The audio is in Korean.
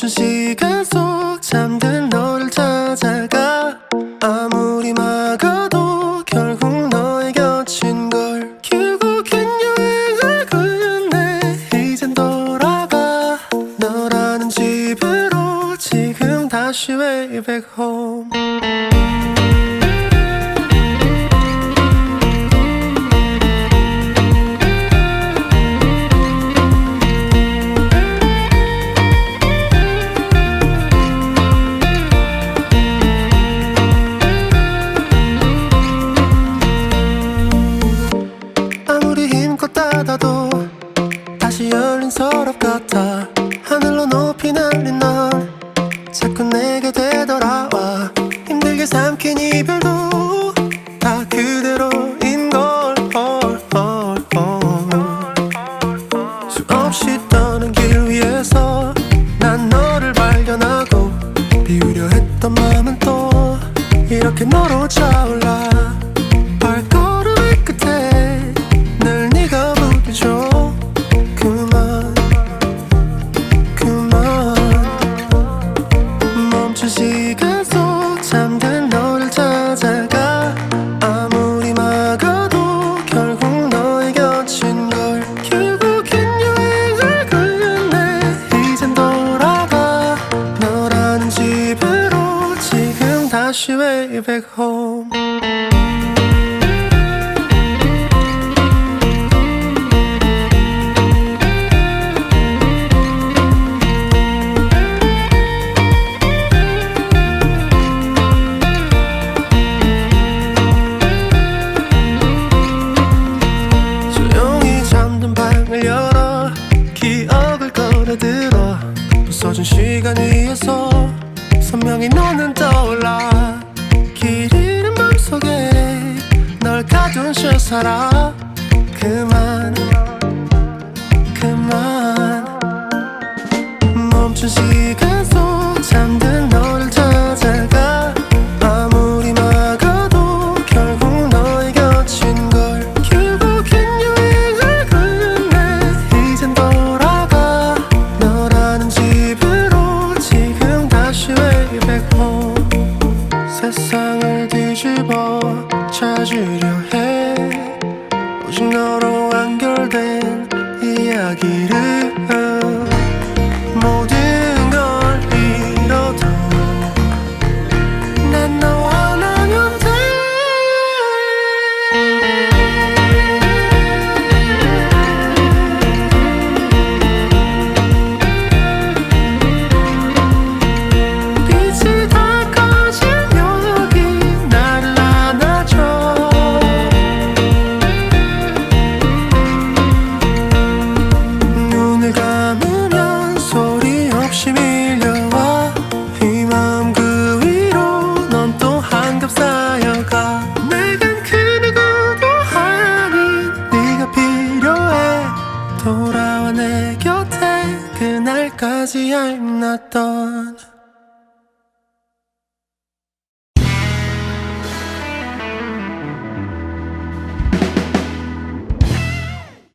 멈춘 시간 속 잠든 너를 찾아가. 아무리 막아도 결국 너의 곁인 걸 결국엔 여행을 끝내 이젠 돌아가. 너라는 집으로 지금 다시 way back home 같아. 하늘로 높이 날린 넌 자꾸 내게 되돌아와. 힘들게 삼킨 이별도 다 그대로인 걸. 헐, 헐, 헐. 수없이 떠는 길 위에서 난 너를 발견하고 비우려 했던 마음은 또 이렇게 너로 차올라 지금 다시 way back home? 잠든 방을 열어. 기억을 꺼내들어. 부서진 시간 위에서 선명히 너는 떠올라 널 가둔 채 살아 그만 그만. 멈춘 시간 찾으려 해. 오직 너로 완결된 이야기를 돌아와 내 곁에 그날까지 done